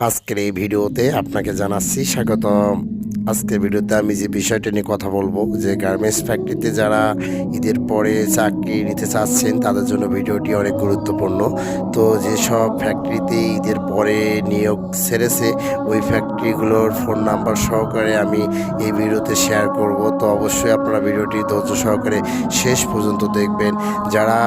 আজকের এই ভিডিওতে আপনাকে জানাচ্ছি স্বাগতম। আজকের ভিডিওতে আমি যে বিষয়টা নিয়ে কথা বলব, যে গার্মেন্টস ফ্যাক্টরিতে যারা ঈদের পরে চাকরি নিতে চাচ্ছেন, তাদের জন্য ভিডিওটি অনেক গুরুত্বপূর্ণ। তো যেসব ফ্যাক্টরিতে ঈদের পরে নিয়োগ সেরেছে, ওই ফ্যাক্টরিগুলোর ফোন নাম্বার সহকারে আমি এই ভিডিওতে শেয়ার করব। তো অবশ্যই আপনারা ভিডিওটি ধৈর্য সহকারে শেষ পর্যন্ত দেখবেন। যারা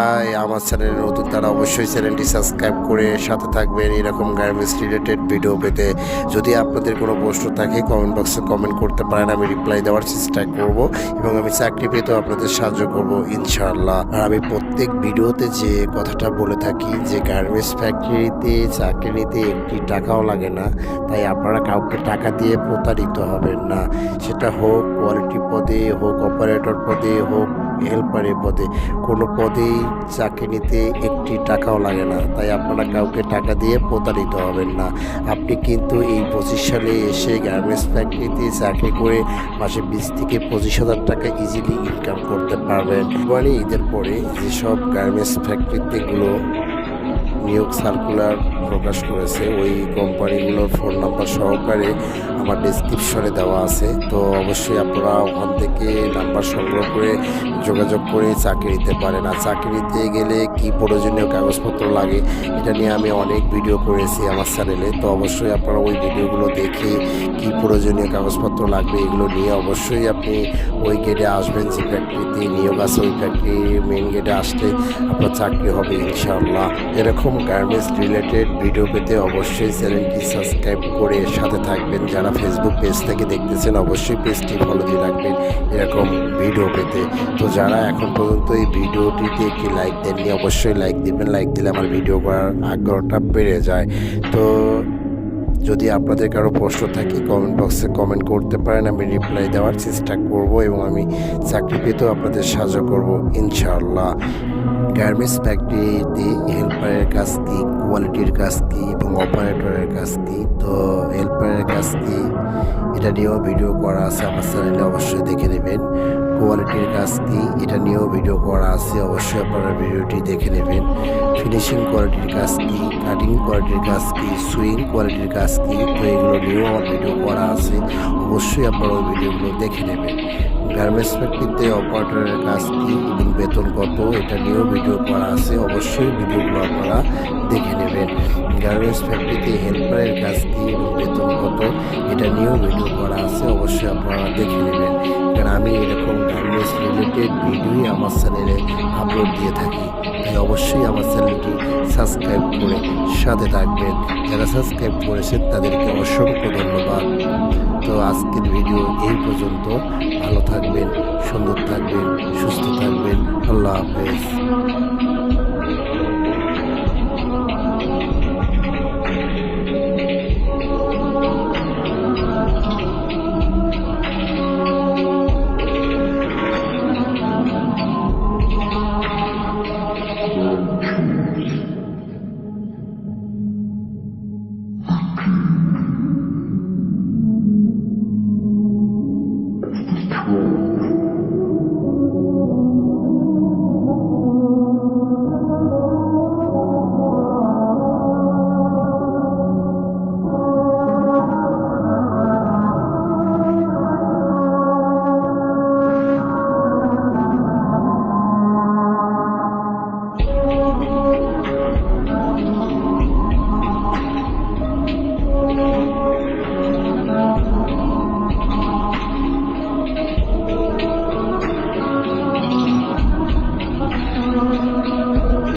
আমার চ্যানেলে নতুন, তারা অবশ্যই চ্যানেলটি সাবস্ক্রাইব করে সাথে থাকবেন। এরকম গার্মেন্টস রিলেটেড ভিডিও পেতে যদি আপনাদের কোনো প্রশ্ন থাকে কমেন্ট বক্সে কমেন্ট করতে পারেন, আমি রিপ্লাই দেওয়ার চেষ্টা করব এবং আমি চাকরি পেতেও আপনাদের সাহায্য করব, ইনশাআল্লাহ। আর আমি প্রত্যেক ভিডিওতে যে কথাটা বলে থাকি যে গার্মেন্টস ফ্যাক্টরিতে চাকরি নিতে একটি টাকাও লাগে না, তাই আপনারা কাউকে টাকা দিয়ে প্রতারিত হবেন না। সেটা হোক কোয়ালিটি পদে, হোক অপারেটর পদে, হোক হেল্পারের পদে। কোনো পদেই চাকরি নিতে একটি টাকাও লাগে না। তাই আপনারা কাউকে টাকা দিয়ে প্রতারিত হবেন না। আপনি কিন্তু এই পঁচিশ সালে এসে গার্মেন্টস ফ্যাক্টরিতে চাকরি করে মাসে বিশ থেকে পঁচিশ হাজার টাকা ইজিলি ইনকাম করতে পারবেন। মানে ঈদের পরে যেসব গার্মেন্টস ফ্যাক্টরিতেগুলো নিয়োগ সার্কুলার প্রকাশ করেছে। ওই কোম্পানিগুলোর ফোন নাম্বার সহকারে আমার ডিসক্রিপশনে দেওয়া আছে। তো অবশ্যই আপনারা ওখান থেকে নাম্বার সংগ্রহ করে যোগাযোগ করে চাকরি নিতে পারেন। আর চাকরি নিতে গেলে কি প্রয়োজনীয় কাগজপত্র লাগে, এটা নিয়ে আমি অনেক ভিডিও করেছি আমার চ্যানেলে তো অবশ্যই আপনারা ওই ভিডিওগুলো দেখে কি প্রয়োজনীয় কাগজপত্র লাগবে এগুলো নিয়ে অবশ্যই আপনি ওই গেটে আসবেন যে ফ্যাক্টরিতে নিয়োগ আছে, ওই ফ্যাক্টরি মেন গেটে আসলে আপনার চাকরি হবে ইনশাআল্লাহ। এরকম গার্মেন্টস রিলেটেড ভিডিও পেতে অবশ্যই চ্যানেলটি সাবস্ক্রাইব করে সাথে থাকবেন। যারা ফেসবুক পেজ থেকে দেখতেছেন, অবশ্যই পেজটি ফলো দিয়ে রাখবেন এরকম ভিডিও পেতে। তো যারা এখন পর্যন্ত এই ভিডিওটিতে একটি লাইক দেননি, অবশ্যই লাইক দিবেন। লাইক দিলে আমার ভিডিও করার আগ্রহটা বেড়ে যায়। তো যদি আপনাদের কারও প্রশ্ন থাকে কমেন্ট বক্সে কমেন্ট করতে পারেন, আমি রিপ্লাই দেওয়ার চেষ্টা করব এবং আমি চাকরি পেতেও আপনাদের সাহায্য করব, ইনশাআল্লাহ। গার্মেন্টস ফ্যাক্টরিতে হেল্পারের কাজ কি কোয়ালিটির কাজ কি এবং অপারেটরের কাজ কি? তো হেল্পারের কাজ কি, এটা নিয়েও ভিডিও করা আছে, আমার চ্যানেলে অবশ্যই দেখে নেবেন। কোয়ালিটির কাজ কি, এটা নিয়েও ভিডিও করা আছে, অবশ্যই আপনারা ভিডিওটি দেখে নেবেন। ফিনিশিং কোয়ালিটির কাজ কি কাটিং কোয়ালিটির কাজ কি সুইং কোয়ালিটির কাজ কি, তো এগুলো নিয়েও আমার ভিডিও করা আছে, অবশ্যই আপনারা ওই ভিডিওগুলো দেখে নেবেন। গার্মেন্টস ফ্যাক্টরিতে অপারেটরের কাজ কি, এবং বেতন কত, এটা নিয়েও ভিডিও করা আছে, অবশ্যই ভিডিওগুলো আপনারা দেখে নেবেন। গার্মেন্টস ফ্যাক্টরিতে হেল্পারের কাজ কি, এবং বেতন কত এটা নিয়েও ভিডিও করা আছে, অবশ্যই আপনারা দেখে নেবেন। কারণ আমি এরকম গার্মেন্টস রিলেটেড ভিডিওই আমার চ্যানেলে আপলোড দিয়ে থাকি। তাই অবশ্যই আমার চ্যানেলটি সাবস্ক্রাইব করে সাথে থাকবেন। যারা সাবস্ক্রাইব করেছেন, তাদেরকে অসংখ্য ধন্যবাদ। তো আজকের ভিডিও এই পর্যন্ত। ভালো থাকবেন, সুন্দর থাকবেন, সুস্থ থাকবেন। আল্লাহ হাফেজ।